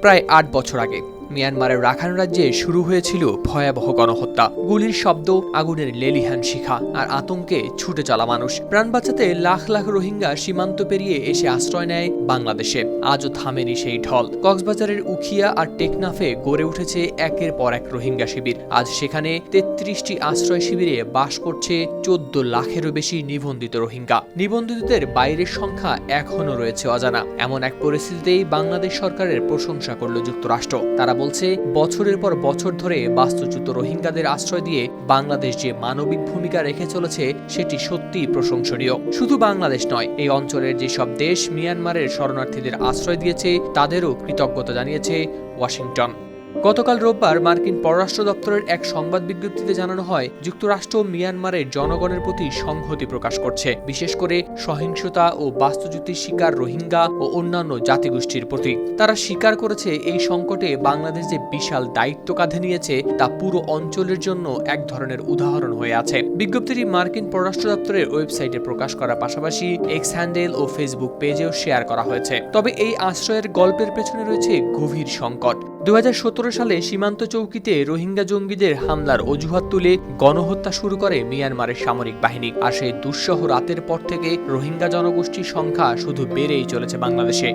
প্রায় আট বছর আগে। মিয়ানমারের রাখাইন রাজ্যে শুরু হয়েছিল ভয়াবহ গণহত্যা। গুলির শব্দ, আগুনের লেলিহান শিখা আর আতঙ্কে ছুটে চলা মানুষ। প্রাণ বাঁচাতে লাখ লাখ রোহিঙ্গা সীমান্ত পেরিয়ে এসে আশ্রয় নেয় বাংলাদেশে। আজও থামেনি সেই ঢল। কক্সবাজারের উখিয়া আর টেকনাফে গড়ে উঠেছে একের পর এক রোহিঙ্গা শিবির। আজ সেখানে তেত্রিশটি আশ্রয় শিবিরে বাস করছে চোদ্দ লাখেরও বেশি নিবন্ধিত রোহিঙ্গা। নিবন্ধিতদের বাইরের সংখ্যা এখনও রয়েছে অজানা। এমন এক পরিস্থিতিতেই বাংলাদেশ সরকারের প্রশংসা করল যুক্তরাষ্ট্র। তারা বলছে, বছরের পর বছর ধরে বাস্তুচ্যুত রোহিঙ্গাদের আশ্রয় দিয়ে বাংলাদেশ যে মানবিক ভূমিকা রেখে চলেছে, সেটি সত্যিই প্রশংসনীয়। শুধু বাংলাদেশ নয়, এই অঞ্চলের যেসব দেশ মিয়ানমারের শরণার্থীদের আশ্রয় দিয়েছে, তাদেরও কৃতজ্ঞতা জানিয়েছে ওয়াশিংটন। গতকাল রোববার মার্কিন পররাষ্ট্র দপ্তরের এক সংবাদ বিজ্ঞপ্তিতে জানানো হয়, যুক্তরাষ্ট্র মিয়ানমারের জনগণের প্রতি সংহতি প্রকাশ করছে। বিশেষ করে সহিংসতা ও বাস্তুচ্যুতির শিকার রোহিঙ্গা ও অন্যান্য জাতিগোষ্ঠীর প্রতি। তারা স্বীকার করেছে, এই সংকটে বাংলাদেশ যে বিশাল দায়িত্ব কাঁধে নিয়েছে, তা পুরো অঞ্চলের জন্য এক ধরনের উদাহরণ হয়ে আছে। বিজ্ঞপ্তিটি মার্কিন পররাষ্ট্র দপ্তরের ওয়েবসাইটে প্রকাশ করার পাশাপাশি এক্স হ্যান্ডেল ও ফেসবুক পেজেও শেয়ার করা হয়েছে। তবে এই আশ্রয়ের গল্পের পেছনে রয়েছে গভীর সংকট। দু হাজার সতেরো সালে সীমান্ত চৌকিতে রোহিঙ্গা জঙ্গিদের হামলার অজুহাত তুলে গণহত্যা শুরু করে মিয়ানমারের সামরিক বাহিনী। আর সেই দুঃসহ রাতের পর থেকে রোহিঙ্গা জনগোষ্ঠীর সংখ্যা শুধু বেড়েই চলেছে বাংলাদেশে।